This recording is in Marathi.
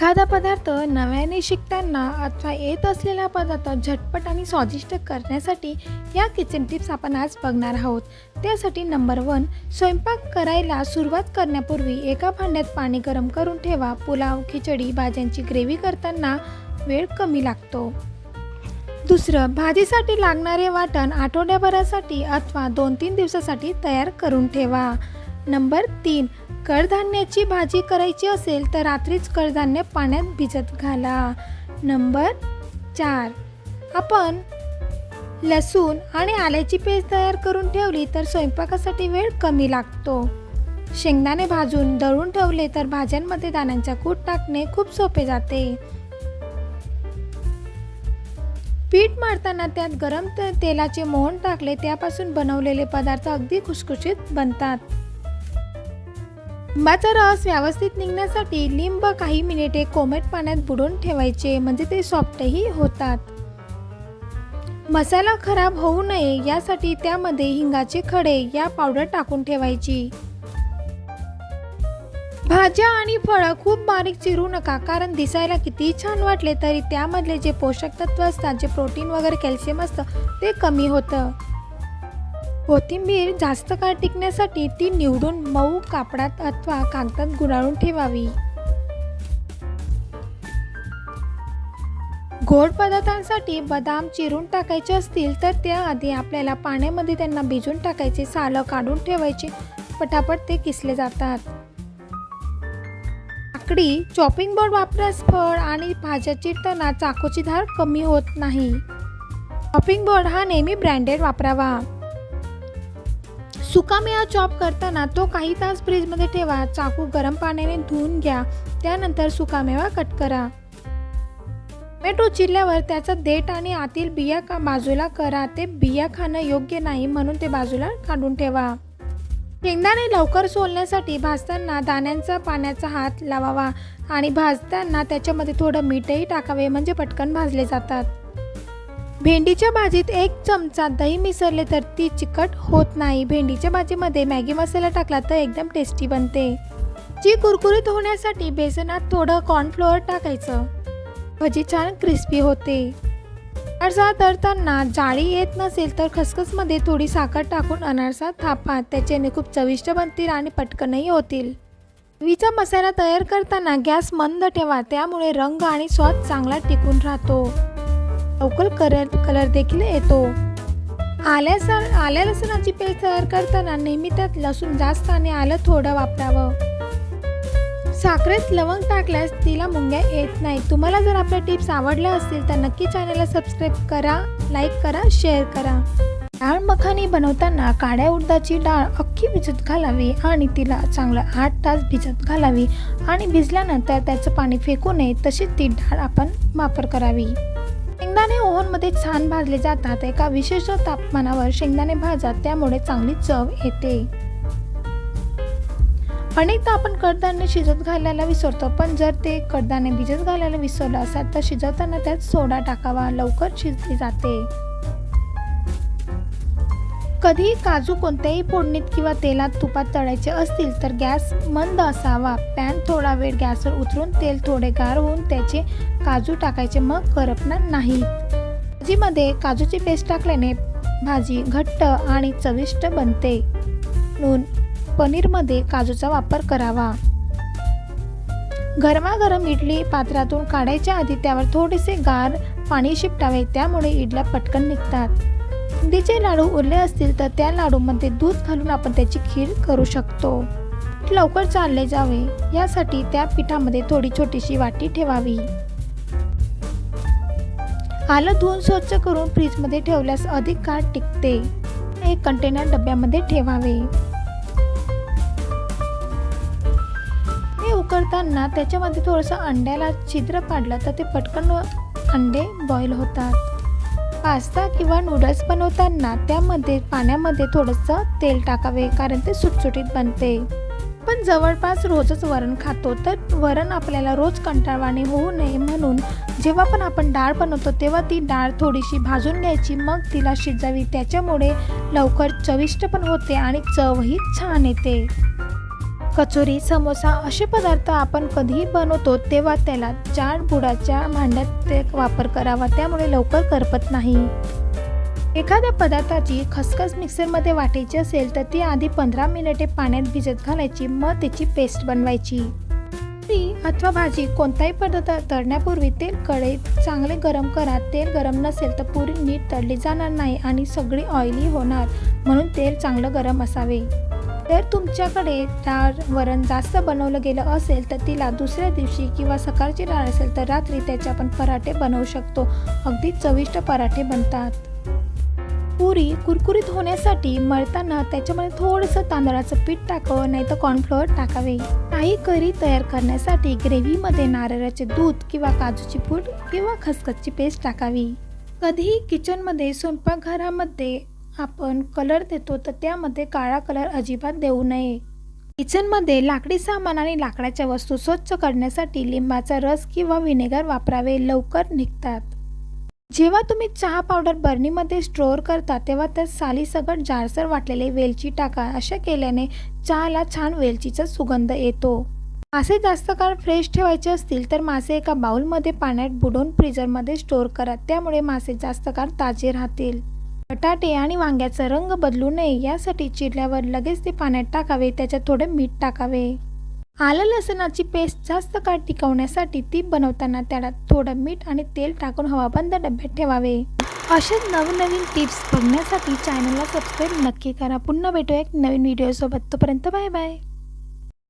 एखादा पदार्थ नव्याने शिकताना अथवा येत असलेला पदार्थ झटपट आणि स्वादिष्ट करण्यासाठी या किचन टिप्स आपण आज बघणार आहोत. त्यासाठी नंबर वन स्वयंपाक करायला सुरुवात करण्यापूर्वी एका भांड्यात पाणी गरम करून ठेवा. पुलाव खिचडी भाज्यांची ग्रेव्ही करताना वेळ कमी लागतो. दुसरं भाजीसाठी लागणारे वाटण आठवड्याभरासाठी अथवा दोन तीन दिवसासाठी तयार करून ठेवा. नंबर तीन कडधान्याची भाजी करायची असेल तर रात्रीच कडधान्य पाण्यात भिजत घाला. नंबर चार आपण लसूण आणि आल्याची पेस्ट तयार करून ठेवली तर स्वयंपाकासाठी वेळ कमी लागतो. शेंगदाणे भाजून दळून ठेवले तर भाज्यांमध्ये दाण्यांचा कूट टाकणे खूप सोपे जाते. पीठ मारताना त्यात गरम तेलाचे मोहन टाकले त्यापासून बनवलेले पदार्थ अगदी खुसखुशीत बनतात. लिंबाचा रस व्यवस्थित निघण्यासाठी लिंब काही मिनिटे कोमट पाण्यात बुडवून ठेवायचे म्हणजे ते सॉफ्टही होतात. मसाला खराब होऊ नये यासाठी त्यामध्ये हिंगाचे खडे या पावडर टाकून ठेवायची. भाज्या आणि फळं खूप बारीक चिरू नका कारण दिसायला कितीही छान वाटले तरी त्यामधले जे पोषक तत्व असतात जे प्रोटीन वगैरे कॅल्शियम असतं ते कमी होतं. कोथिंबीर जास्त काळ टिकण्यासाठी ती निवडून मऊ कापडात अथवा कागदात गुराळून ठेवावी. गोड पदार्थांसाठी बदाम चिरून टाकायचे असतील तर त्याआधी आपल्याला पाण्यामध्ये त्यांना भिजून टाकायचे सालं काढून ठेवायचे पटापट ते किसले जातात. काकडी चॉपिंग बोर्ड वापरास फळ आणि भाज्या चिरताना चाकूची धार कमी होत नाही. चॉपिंग बोर्ड हा नेहमी ब्रँडेड वापरावा. सुकामेवा चॉप करताना तो काही तास फ्रीजमध्ये ठेवा चाकू गरम पाण्याने धुवून घ्या त्यानंतर सुकामेवा कट करा. टोमॅटो चिरल्यावर त्याचा देठ आणि आतील बिया का बाजूला करा ते बिया खाणं योग्य नाही म्हणून ते बाजूला काढून ठेवा. शेंगदाणे लवकर सोलण्यासाठी भाजताना दाण्यांचा पाण्याचा हात लावावा आणि भाजताना त्याच्यामध्ये थोडं मीठही टाकावे म्हणजे पटकन भाजले जातात. भेंडीच्या भाजीत एक चमचा दही मिसळले तर ती चिकट होत नाही. भेंडीच्या भाजीमध्ये मॅगी मसाला टाकला तर एकदम टेस्टी बनते. जी कुरकुरीत होण्यासाठी बेसनात थोडं कॉर्नफ्लोअर टाकायचं. भजी छान क्रिस्पी होते. अनारसा तळताना जाळी येत नसेल तर खसखसमध्ये थोडी साखर टाकून अनारसा थापा. त्याच्याने खूप चविष्ट बनतील आणि पटकनही होतील. विचा मसाला तयार करताना गॅस मंद ठेवा. त्यामुळे रंग आणि स्वाद चांगला टिकून राहतो. लवकर कलर कलर देखील येतो. आल्यासर आल्या लसणाची पेस्ट तयार करताना नेहमी त्यात लसूण जास्त आणि आलं थोडं वापरावं. साखरेत लवंग टाकल्यास तिला मुंग्या येत नाही तुम्हाला जर आपल्या टिप्स आवडल्या असतील तर नक्की चॅनलला सबस्क्राईब करा लाईक करा शेअर करा. डाळ मखानी बनवताना काळ्या उडदाची डाळ अख्खी भिजत घालावी आणि तिला चांगलं आठ तास भिजत घालावी आणि भिजल्यानंतर त्याचं पाणी फेकू नये तशीच ती डाळ आपण वापर करावी. शेंगदाणे ओव्हनमध्ये छान भाजले जातात. एका विशिष्ट तापमानावर शेंगदाणे भाजतात त्यामुळे चांगली चव येते. अनेकदा आपण कडधान्य शिजत घालायला विसरतो पण जर ते कडधान्य भिजत घालायला विसरलं असाल तर शिजवताना त्यात सोडा टाकावा. लवकर शिजली जाते. कधी काजू कोणत्याही फोडणीत किंवा तेलात तुपात तळायचे असतील तर गॅस मंद असावा. पॅन थोडा वेळ गॅसवर उतरून तेल थोडे गार होऊन त्याचे काजू टाकायचे. मग करपणार नाही. भाजीमध्ये काजूची पेस्ट टाकल्याने भाजी घट्ट आणि चविष्ट बनते. म्हणून पनीरमध्ये काजूचा वापर करावा. गरमागरम इडली पात्रातून काढायच्या आधी त्यावर थोडेसे गार पाणी शिपटावे. त्यामुळे इडल्या पटकन निघतात. बुंदीचे लाडू उरले असतील तर त्या लाडूमध्ये दूध घालून आपण त्याची खीर करू शकतो. लवकर चालले जावे. यासाठी त्या पिठामध्ये थोडी छोटीशी वाटी ठेवावी. आलं धुवून स्वच्छ करून फ्रीजमध्ये ठेवल्यास अधिक काळ टिकते. एक कंटेनर डब्यामध्ये ठेवावे. हे उकळताना त्याच्यामध्ये थोडंसं अंड्याला छिद्र पाडलं तर ते पटकन अंडे बॉईल होतात. पास्ता किंवा नूडल्स बनवताना त्यामध्ये पाण्यामध्ये थोडंसं तेल टाकावे कारण ते सुटसुटीत बनते. पण जवळपास रोजच वरण खातो तर वरण आपल्याला रोज कंटाळवाणे होऊ नये म्हणून जेव्हा पण आपण डाळ बनवतो तेव्हा ती डाळ थोडीशी भाजून घ्यायची मग तिला शिजावी. त्याच्यामुळे लवकर चविष्ट पण होते आणि चवही छान येते. कचोरी समोसा असे पदार्थ आपण कधीही बनवतो तेव्हा त्याला चार बुडाच्या भांड्यात ते वापर करावा. त्यामुळे लवकर करपत नाही. एखाद्या पदार्थाची खसखस मिक्सरमध्ये वाटायची असेल तर ती आधी पंधरा मिनिटे पाण्यात भिजत घालायची. मग त्याची पेस्ट बनवायची. ती अथवा भाजी कोणताही पदार्थ तळण्यापूर्वी तेल कढईत चांगले गरम करा. तेल गरम नसेल तर पुरी नीट तळली जाणार नाही आणि सगळी ऑइली होणार. म्हणून तेल चांगलं गरम असावे. जर तुमच्याकडे डाळ वरण जास्त बनवलं गेलं असेल तर तिला दुसऱ्या दिवशी किंवा सकाळची डाळ असेल तर रात्री त्याचे आपण पराठे बनवू शकतो. अगदी चविष्ट पराठे बनतात. पुरी कुरकुरीत होण्यासाठी मळताना त्याच्यामध्ये थोडंसं तांदळाचं पीठ टाकावं नाही तर कॉर्नफ्लोअर टाकावे. काही करी तयार करण्यासाठी ग्रेव्हीमध्ये नारळाचे दूध किंवा काजूची पूड किंवा खसखसची पेस्ट टाकावी. कधीही किचनमध्ये स्वयंपाकघरामध्ये आपण कलर देतो तर त्यामध्ये काळा कलर अजिबात देऊ नये. किचनमध्ये लाकडी सामान आणि लाकडाच्या वस्तू स्वच्छ करण्यासाठी लिंबाचा रस किंवा व्हिनेगर वापरावे लवकर निघतात. जेव्हा तुम्ही चहा पावडर बर्नीमध्ये स्टोअर करता तेव्हा त्यात सालीसकट जाडसर वाटलेले वेलची टाका. अशा केल्याने चहाला छान वेलचीचा सुगंध येतो. मासे जास्त काळ फ्रेश ठेवायचे असतील तर मासे एका बाउलमध्ये पाण्यात बुडवून फ्रीजरमध्ये स्टोअर करा. त्यामुळे मासे जास्त काळ ताजे राहतील. बटाटे आणि वांग्याचा रंग बदलू नये यासाठी चिरल्यावर लगेच ते पाण्यात टाकावे त्याच्यात थोडे मीठ टाकावे. आलं लसणाची पेस्ट जास्त काळ टिकवण्यासाठी ती बनवताना त्याला थोडं मीठ आणि तेल टाकून हवाबंद डब्यात ठेवावे. असेच नवनवीन टिप्स बघण्यासाठी चॅनलला सबस्क्राईब नक्की करा. पुन्हा भेटू एक नवीन व्हिडिओसोबत तोपर्यंत बाय बाय